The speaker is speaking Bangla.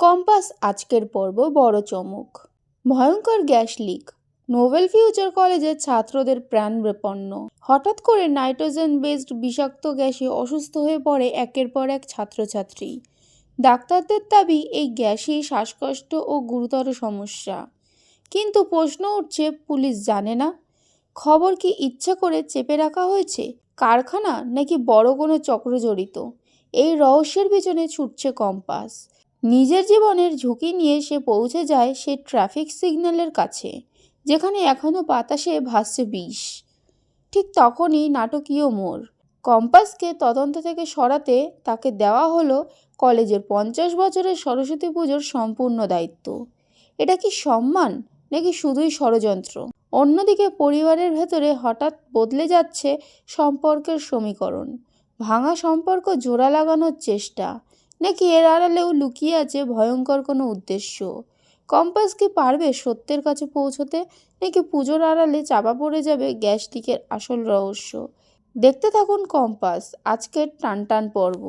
কম্পাস আজকের পর্ব বড় চমক। ভয়ঙ্কর গ্যাস লিক। নোবেল ফিউচার কলেজের ছাত্রদের প্রাণ বিপন্ন। হঠাৎ করে নাইট্রোজেন বেসড বিষাক্ত গ্যাসে অসুস্থ হয়ে পড়ে একের পর এক ছাত্রছাত্রী। ডাক্তারদের দাবি, এই গ্যাসই শ্বাসকষ্ট ও গুরুতর সমস্যা। কিন্তু প্রশ্ন উঠছে, পুলিশ জানে না? খবর কি ইচ্ছা করে চেপে রাখা হয়েছে? কারখানা নাকি বড় কোনো চক্র জড়িত? এই রহস্যের পিছনে ছুটছে কম্পাস। নিজের জীবনের ঝুঁকি নিয়ে সে পৌঁছে যায় সে ট্রাফিক সিগন্যালের কাছে, যেখানে এখনও বাতাসে ভাসছে বিষ। ঠিক তখনই নাটকীয় মোড়, কম্পাসকে তদন্ত থেকে সরাতে তাকে দেওয়া হলো কলেজের পঞ্চাশ বছরের সরস্বতী পুজোর সম্পূর্ণ দায়িত্ব। এটা কি সম্মান, নাকি শুধুই ষড়যন্ত্র? অন্যদিকে পরিবারের ভেতরে হঠাৎ বদলে যাচ্ছে সম্পর্কের সমীকরণ, ভাঙা সম্পর্ক জোড়া লাগানোর চেষ্টা নাকি এর আড়ালেও লুকিয়ে আছে ভয়ঙ্কর কোনো উদ্দেশ্য? কম্পাস কি পারবে সত্যের কাছে পৌঁছতে? নাকি পুজোর আড়ালে চাপা পড়ে যাবে গ্যাস লিকের আসল রহস্য? দেখতে থাকুন কম্পাস, আজকের টান টান পর্ব।